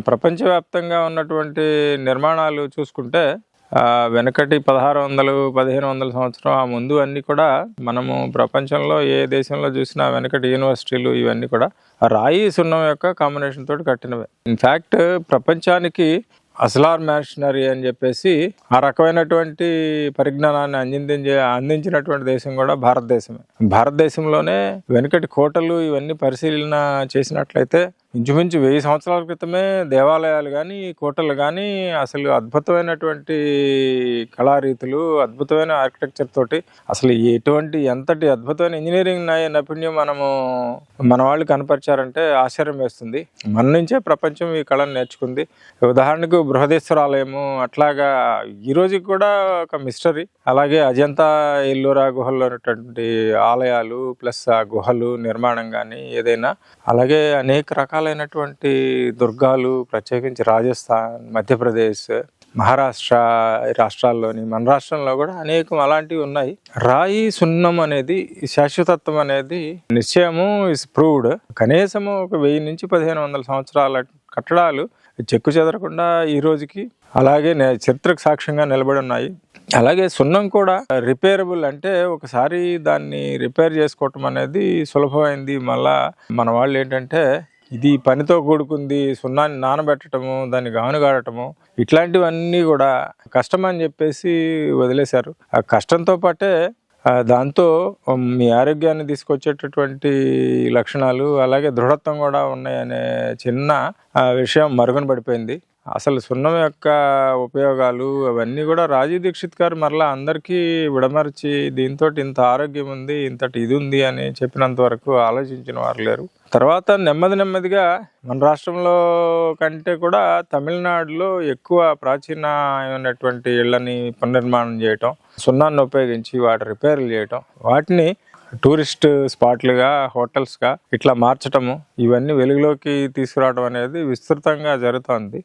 ప్రపంచవ్యాప్తంగా ఉన్నటువంటి నిర్మాణాలు చూసుకుంటే వెనకటి పదహారు వందలు పదిహేను వందల సంవత్సరం ఆ ముందు అన్నీ కూడా మనము ప్రపంచంలో ఏ దేశంలో చూసినా వెనకటి యూనివర్సిటీలు ఇవన్నీ కూడా రాయి సున్నం యొక్క కాంబినేషన్ తోటి కట్టినవే. ఇన్ఫ్యాక్ట్ ప్రపంచానికి అసలార్ మ్యాషనరీ అని చెప్పేసి ఆ రకమైనటువంటి పరిజ్ఞానాన్ని అందించే అందించినటువంటి దేశం కూడా భారతదేశమే. భారతదేశంలోనే వెనుకటి కోటలు ఇవన్నీ పరిశీలన చేసినట్లయితే ఇంచుమించు వెయ్యి సంవత్సరాల క్రితమే దేవాలయాలు కానీ కోటలు కానీ అసలు అద్భుతమైనటువంటి కళారీతులు అద్భుతమైన ఆర్కిటెక్చర్ తోటి అసలు ఎటువంటి ఎంతటి అద్భుతమైన ఇంజనీరింగ్ నైపుణ్యం మనము మన వాళ్ళు కనపరిచారంటే ఆశ్చర్యం వేస్తుంది. మన నుంచే ప్రపంచం ఈ కళను నేర్చుకుంది. ఉదాహరణకు బృహదేశ్వర ఆలయము అట్లాగా ఈ రోజుకి కూడా ఒక మిస్టరీ అలాగే అజంతా ఎల్లోరా గుహల్లో ఉన్నటువంటి ఆలయాలు ప్లస్ ఆ గుహలు నిర్మాణం కానీ ఏదైనా. అలాగే అనేక రకాల రకాలైనటువంటి దుర్గాలు ప్రత్యేకించి రాజస్థాన్ మధ్యప్రదేశ్ మహారాష్ట్ర రాష్ట్రాల్లోని మన రాష్ట్రంలో కూడా అనేకం అలాంటివి ఉన్నాయి. రాయి సున్నం అనేది ఈ శాశ్వతత్వం అనేది నిశ్చయము ఇస్ ప్రూవ్డ్ కనీసము ఒక వెయ్యి నుంచి పదిహేను వందల సంవత్సరాల కట్టడాలు చెక్కు చెదరకుండా ఈ రోజుకి అలాగే చరిత్రకు సాక్ష్యంగా నిలబడి ఉన్నాయి. అలాగే సున్నం కూడా రిపేరబుల్ అంటే ఒకసారి దాన్ని రిపేర్ చేసుకోవటం అనేది సులభమైంది. మళ్ళా మన వాళ్ళు ఏంటంటే ఇది పనితో కూడుకుంది సున్నాన్ని నానబెట్టడము దాన్ని గానుగాడటము ఇట్లాంటివన్నీ కూడా కష్టం అని చెప్పేసి వదిలేశారు. ఆ కష్టంతో పాటే దాంతో మీ ఆరోగ్యాన్ని తీసుకొచ్చేటటువంటి లక్షణాలు అలాగే దృఢత్వం కూడా ఉన్నాయనే చిన్న ఆ, విషయం మరుగున పడిపోయింది. అసలు సున్నం యొక్క ఉపయోగాలు అవన్నీ కూడా రాజీవ్ దీక్షిత్ గారు మరలా అందరికీ విడమర్చి దీంతో ఇంత ఆరోగ్యం ఉంది ఇంతటి ఇది ఉంది అని చెప్పినంత వరకు ఆలోచించిన వారు లేరు. తర్వాత నెమ్మది నెమ్మదిగా మన రాష్ట్రంలో కంటే కూడా తమిళనాడులో ఎక్కువ ప్రాచీనమైనటువంటి ఇళ్ళని పునర్నిర్మాణం చేయటం సున్నాన్ని ఉపయోగించి వాటి రిపేర్లు చేయటం వాటిని టూరిస్ట్ స్పాట్లుగా హోటల్స్గా ఇట్లా మార్చటము ఇవన్నీ వెలుగులోకి తీసుకురావడం అనేది విస్తృతంగా జరుగుతోంది.